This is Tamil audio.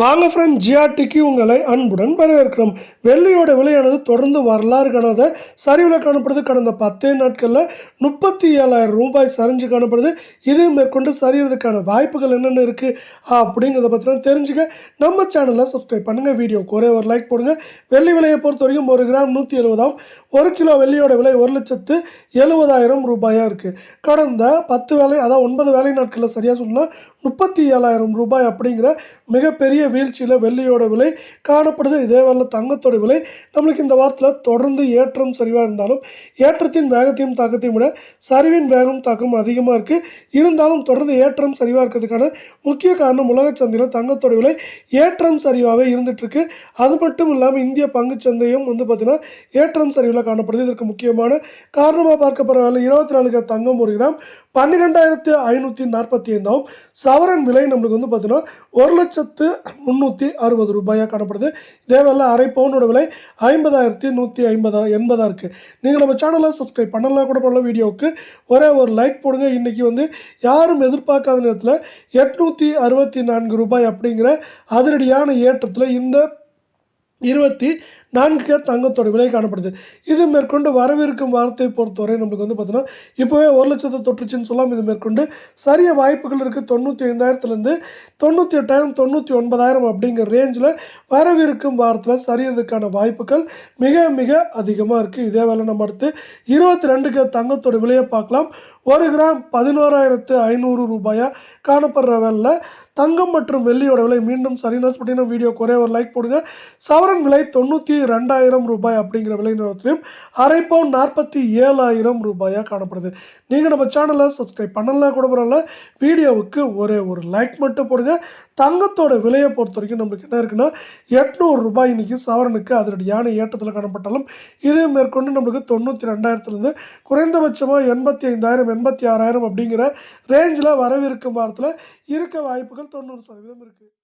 வாங்க ஃப்ரெண்ட் ஜிஆர்டிக்கு உங்களை அன்புடன் வரவேற்கிறோம். வெள்ளியோட விலையானது தொடர்ந்து வரலாறு காணாத சரிவில் காணப்படுது. கடந்த பத்தே நாட்களில் முப்பத்தி ஏழாயிரம் ரூபாய் சரிஞ்சு காணப்படுது. இது மேற்கொண்டு சரியறதுக்கான வாய்ப்புகள் என்னென்ன இருக்குது அப்படிங்கிறத பற்றிலாம் தெரிஞ்சுக்க நம்ம சேனலை சப்ஸ்கிரைப் பண்ணுங்கள் வீடியோக்கு ஒரே ஒரு லைக் போடுங்க. வெள்ளி விலையை பொறுத்த வரைக்கும் ஒரு கிராம் நூற்றி எழுபதாம் ஒரு கிலோ வெள்ளியோட விலை ஒரு லட்சத்து எழுபதாயிரம் ரூபாயாக இருக்குது கடந்த பத்து வேலை அதாவது ஒன்பது வேலை நாட்களில் சரியாக சொல்லலாம் முப்பத்தி ஏழாயிரம் ரூபாய் அப்படிங்கிற மிகப்பெரிய வீழ்ச்சியில் வெள்ளியோட விலை காணப்படுது. இதே வேலை தங்கத்தோட விலை நம்மளுக்கு இந்த வாரத்தில் தொடர்ந்து ஏற்றம் சரிவாக இருந்தாலும் ஏற்றத்தின் வேகத்தையும் தாக்கத்தையும் விட சரிவின் வேகம் தாக்கம் அதிகமாக இருக்குது இருந்தாலும் தொடர்ந்து ஏற்றம் சரிவாக இருக்கிறதுக்கான முக்கிய காரணம் உலக சந்தையில் தங்கத்தோட விலை ஏற்றம் சரிவாகவே இருந்துகிட்ருக்கு அது மட்டும் இல்லாமல் இந்திய பங்குச் சந்தையும் வந்து பார்த்திங்கன்னா ஏற்றம் சரிவில் காணப்படுது. இதற்கு முக்கியமான காரணமாக பார்க்கப்படுற வேலை இருபத்தி நாலு தங்கம் ஒரு கிராம் பன்னிரெண்டாயிரத்து ஐநூற்றி நாற்பத்தி ஐந்தாவும் சவரன் விலை நம்மளுக்கு வந்து பார்த்தீங்கன்னா ஒரு லட்சத்து முந்நூற்றி அறுபது ரூபாயாக காணப்படுது. இதேவேல அரை பவுனோட விலை ஐம்பதாயிரத்தி நூற்றி ஐம்பதா எண்பதாக இருக்குது நீங்கள் நம்ம சேனலை சப்ஸ்கிரைப் பண்ணலாம் கூட பண்ணலாம் வீடியோவுக்கு ஒரே ஒரு லைக் போடுங்க. இன்றைக்கி வந்து யாரும் எதிர்பார்க்காத நேரத்தில் எட்நூற்றி அறுபத்தி நான்கு ரூபாய் அப்படிங்கிற அதிரடியான ஏற்றத்தில் இந்த இருபத்தி நான்கு தங்கத்தோட விலை காணப்படுது. இது மேற்கொண்டு வரவிருக்கும் வாரத்தை பொறுத்தவரை நம்மளுக்கு வந்து பார்த்தீங்கன்னா இப்போவே ஒரு லட்சத்தை தொற்றுச்சின்னு சொல்லலாம் இது மேற்கொண்டு சரிய வாய்ப்புகள் இருக்குது தொண்ணூற்றி ஐந்தாயிரத்துலேருந்து தொண்ணூற்றி எட்டாயிரம் தொண்ணூற்றி ஒன்பதாயிரம் அப்படிங்கிற ரேஞ்சில் வரவிருக்கும் வாரத்தில் சரியறதுக்கான வாய்ப்புகள் மிக மிக அதிகமாக இருக்குது இதே வேலை நம்ம அடுத்து இருபத்தி ரெண்டுக்கு தங்கத்தோட விலையை பார்க்கலாம். ஒரு கிராம் பதினோராயிரத்து ஐநூறு ரூபாயாக காணப்படுற வேலை தங்கம் மற்றும் வெள்ளியோட விலை மீண்டும் சரினாஸ் பார்த்தீங்கன்னா வீடியோ ஒரே ஒரு லைக் போடுங்க. சவரன் விலை தொண்ணூற்றி ரெண்டாயிரம் ரூபாய் அப்படிங்கிற விலை நிறுவனத்திலையும் அரை பவுன் நாற்பத்தி ஏழாயிரம் ரூபாயாக காணப்படுது. நீங்கள் நம்ம சேனலை சப்ஸ்கிரைப் பண்ணலாம் கூட பரவாயில்ல. வீடியோவுக்கு ஒரே ஒரு லைக் மட்டும் போடுங்க. தங்கத்தோட விலையை பொறுத்த வரைக்கும் நம்மளுக்கு என்ன இருக்குன்னா எட்நூறு ரூபாய் இன்றைக்கி சவரனுக்கு அதனுடையான ஏற்றத்தில் காணப்பட்டாலும் இது மேற்கொண்டு நம்மளுக்கு தொண்ணூற்றி ரெண்டாயிரத்துலேருந்து குறைந்தபட்சமாக எண்பத்தி ஐந்தாயிரம் எண்பத்தி ஆறாயிரம் அப்படிங்கிற ரேஞ்சில் வரவிருக்கும் வாரத்தில் இருக்க வாய்ப்புகள் தொண்ணூறு சதவீதம் இருக்குது